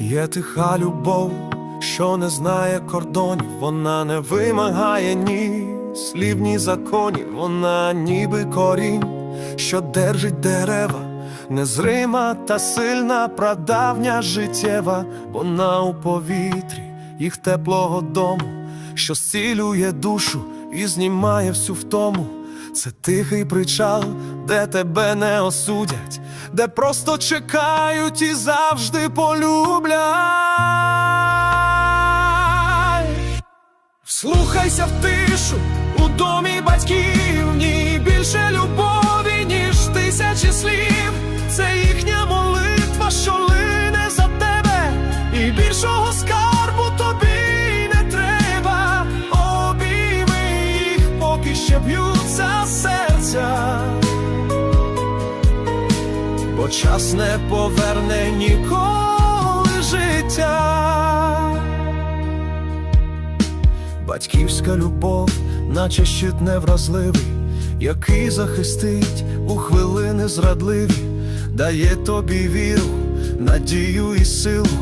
Є тиха любов, що не знає кордонів, вона не вимагає ні слів, ні законів, вона ніби корінь, що держить дерева, незрима та сильна, прадавня життєва, вона у повітрі, їх теплого дому, що зцілює душу і знімає всю втому. Це тихий причал, де тебе не осудять, де просто чекають і завжди полюблять. Вслухайся в тишу у домі батьків, ні більше любові, Час не поверне ніколи життя. Батьківська любов, наче щит невразливий, який захистить у хвилини зрадливі, дає тобі віру, надію і силу,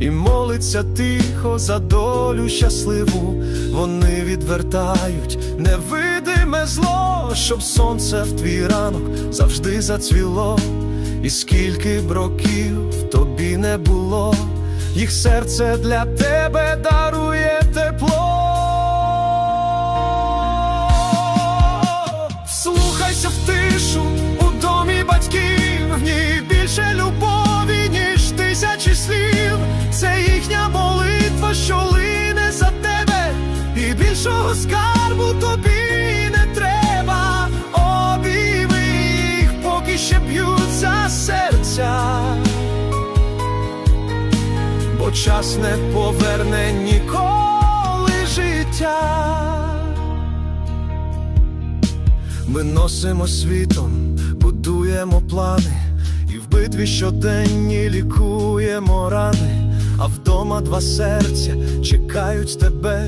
і молиться тихо за долю щасливу. Вони відвертають невидиме зло, щоб сонце в твій ранок завжди зацвіло, і скільки б років тобі не було, їх серце для тебе дарує час не поверне ніколи життя. Ми носимо світом, будуємо плани, і в битві щоденні лікуємо рани, а вдома два серця чекають тебе,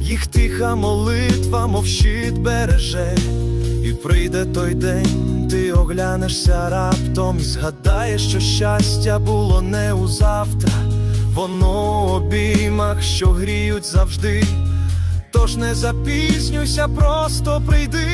їх тиха молитва, мов щит береже, і прийде той день, ти оглянешся раптом і згадаєш, що щастя було не у завтра. Воно обіймах, що гріють завжди, тож не запізнюйся, просто прийди.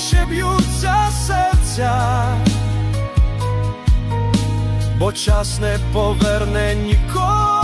Ще б'ються серця, бо час не поверне ніколи.